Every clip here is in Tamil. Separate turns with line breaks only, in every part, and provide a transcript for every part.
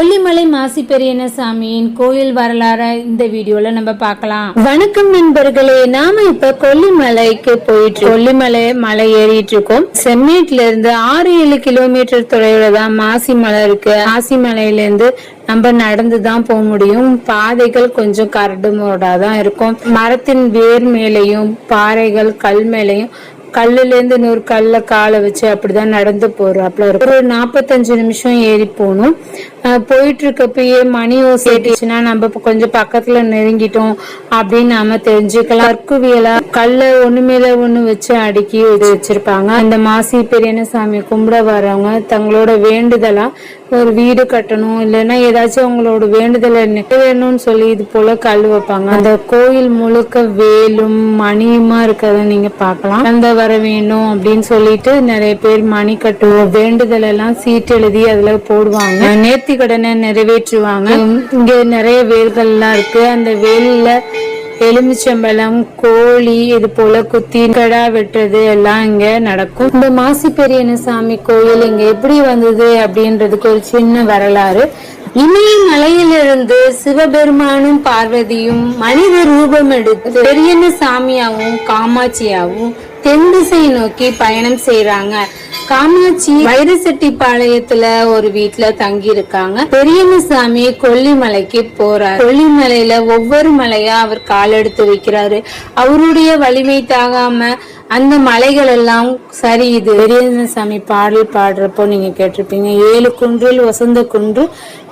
கொல்லிமலை மாசி பெரியன சாமியின் கோயில் வரலாற இந்த வீடியோல நம்ம பார்க்கலாம். வணக்கம் நண்பர்களே நாம இப்ப கொல்லிமலைக்கு போயிட்டு கொல்லிமலை மலை ஏறிட்டு இருக்கோம் செம்மேட்ல இருந்து ஆறு ஏழு கிலோமீட்டர் தொலைவுல தான் மாசி மலை இருக்கு. மாசி மலையில இருந்து நம்ம நடந்து தான் போக முடியும். பாதைகள் கொஞ்சம் கரடு மோடா தான் இருக்கும். மரத்தின் வேர் மேலையும் பாறைகள் கல் மேலையும் கல்லுல இருந்து இன்னொரு கல்ல காலை வச்சு அப்படிதான் நடந்து போறாப்புல இருக்கும் ஒரு நாற்பத்தஞ்சு நிமிஷம் ஏறி போகணும். போயிட்டு இருக்கப்பயே மணி ஓசேட்டுச்சுன்னா நம்ம இப்ப கொஞ்சம் பக்கத்துல நெருங்கிட்டோம் அப்படின்னு நாம தெரிஞ்சுக்கலாம். கற்குவியலா கல்ல ஒண்ணு மேல ஒண்ணு வச்சு அடுக்கி வச்சிருப்பாங்க. அந்த மாசி பெரியன சாமி கும்பிட வரவங்க தங்களோட வேண்டுதலா ஒரு வீடு கட்டணும். இல்லைன்னா ஏதாச்சும் அவங்களோட வேண்டுதலை நிறைவேறணும்னு சொல்லி இது போல கல் வைப்பாங்க. அந்த கோயில் முழுக்க வேலும் மணியுமா இருக்கிறத நீங்க பார்க்கலாம். அந்த வர வேணும் அப்படின்னு சொல்லிட்டு நிறைய பேர் மணி கட்டுவோம். வேண்டுதல் எல்லாம் சீட்டு எழுதி அதுல போடுவாங்க. பக்தி கடனை நிறைவேற்றுவாங்க. இங்க நிறைய வேல்கள் எல்லாம் இருக்கு. அந்த வேலில எலுமிச்சம்பழம் கோழி இது போல குத்தி கடா வெட்டுறது எல்லாம் இங்க நடக்கும். இந்த மாசி பெரியன சாமி கோயில் இங்க எப்படி வந்தது அப்படின்றதுக்கு ஒரு சின்ன வரலாறு. இமயமலையிலிருந்து சிவபெருமானும் பார்வதியும் மனித ரூபம் எடுத்து பெரியன சாமியாவும் காமாட்சியாவும் தென் திசை நோக்கி பயணம் செய்யறாங்க காமாட்சி வைரசெட்டிப்பாளையத்துல ஒரு வீட்டுல தங்கி இருக்காங்க பெரியமசாமி கொல்லிமலைக்கு போறாரு. கொல்லிமலையில ஒவ்வொரு மலையா அவர் காலெடுத்து வைக்கிறாரு. அவருடைய வலிமை தாகாம அந்த மலைகள் எல்லாம் சரி இது சரியுது பெரியசாமி பாடல் பாடுறப்போ நீங்க கேட்டிருப்பீங்க. ஏழு குன்றில் வசந்த குன்று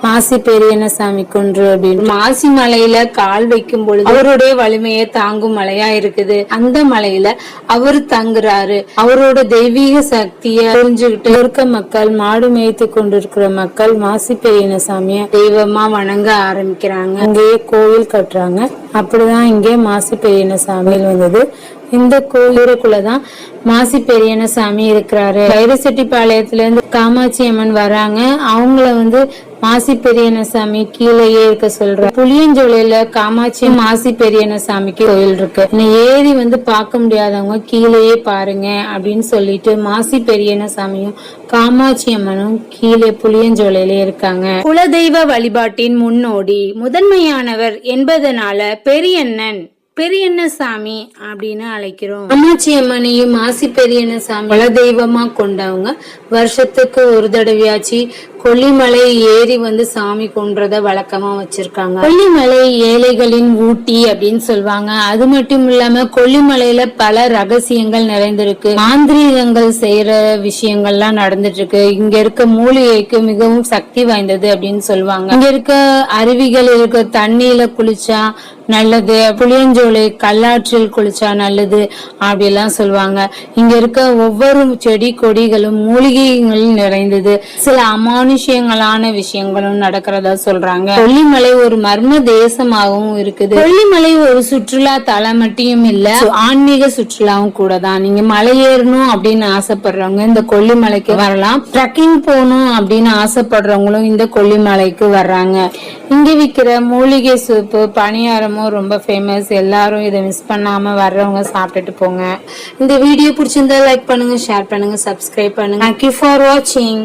மாசி பெரியன சாமி குன்று அப்படின்னு. மாசி மலையில கால் வைக்கும் பொழுது அவருடைய வலிமையை தாங்கும் மலையா இருக்குது. அந்த மலையில அவர் தங்குறாரு. அவரோட தெய்வீக சக்திய புரிஞ்சுக்கிட்டு இருக்க மக்கள் மாடு மேய்த்து கொண்டிருக்கிற மக்கள் மாசி பெரியன சாமிய தெய்வமா வணங்க ஆரம்பிக்கிறாங்க. அங்கேயே கோவில் கட்டுறாங்க. அப்படிதான் இங்கே மாசி பெரியன சாமியில் வந்தது. இந்த கோயிலுக்குள்ளதான் மாசி பெரியன சாமி இருக்கிறாரு. வைரசெட்டிப்பாளையத்துல இருந்து காமாட்சி அம்மன் வராங்க. அவங்கள வந்து மாசி பெரியனசாமி கீழேயே இருக்க சொல்ற புளியஞ்சோலையில காமாட்சி மாசி பெரியனசாமிக்கு கோயில் இருக்கு. இந்த ஏரி வந்து பார்க்க முடியாதவங்க கீழேயே பாருங்க அப்படின்னு சொல்லிட்டு மாசி பெரியனசாமியும் காமாட்சி அம்மனும் கீழே புளியஞ்சோலையில இருக்காங்க. குலதெய்வ வழிபாட்டின் முன்னோடி முதன்மையானவர் என்பதனால பெரியண்ணன். பெரியண்ண சாமி அப்படின்னு அழைக்கிறோம். அம்மாச்சி அம்மனையும் மாசி பெரியண்ண சாமியில தெய்வமா கொண்டவங்க. வருஷத்துக்கு ஒரு தடவையாச்சு கொல்லிமலை ஏறி வந்து சாமி கொன்றத வழக்கமா வச்சிருக்காங்க. கொல்லிமலை ஏழைகளின் ஊட்டி அப்படின்னு சொல்லுவாங்க. அது மட்டும் இல்லாம கொல்லிமலையில பல ரகசியங்கள் நிறைந்திருக்கு. மாந்திரீகங்கள் செய்யற விஷயங்கள்லாம் நடந்துட்டு இருக்கு இங்க இருக்க மூலிகைக்கு மிகவும் சக்தி வாய்ந்தது அப்படின்னு சொல்லுவாங்க. இங்க இருக்க அருவிகள் இருக்க தண்ணியில குளிச்சா நல்லது. புளியஞ்சோலை கல்லாற்றில் குளிச்சா நல்லது அப்படிலாம் சொல்லுவாங்க. இங்க இருக்க ஒவ்வொரு செடி கொடிகளும் மூலிகைகள் நிறைந்தது. சில அமானுஷ்யங்களான விஷயங்களும் நடக்கிறதா சொல்றாங்க. கொல்லிமலை ஒரு மர்ம தேசமாகவும் இருக்குது. கொல்லிமலை ஒரு சுற்றுலா தலம் மட்டும் இல்ல ஆன்மீக சுற்றுலாவும் கூட தான். நீங்க மலை ஏறணும் அப்படின்னு ஆசைப்படுறவங்க இந்த கொல்லிமலைக்கு வரலாம். ட்ரக்கிங் போகணும் அப்படின்னு ஆசைப்படுறவங்களும் இந்த கொல்லிமலைக்கு வர்றாங்க. இங்க விக்கிற மூலிகை சூப்பு பணியாரமும் ரொம்ப ஃபேமஸ் எல்லாரும் இதை மிஸ் பண்ணாம வர்றவங்க சாப்பிட்டுட்டு போங்க. இந்த வீடியோ பிடிச்சிருந்தா லைக் பண்ணுங்க ஷேர் பண்ணுங்க சப்ஸ்கிரைப் பண்ணுங்க. தேங்க்யூ ஃபார் வாட்சிங்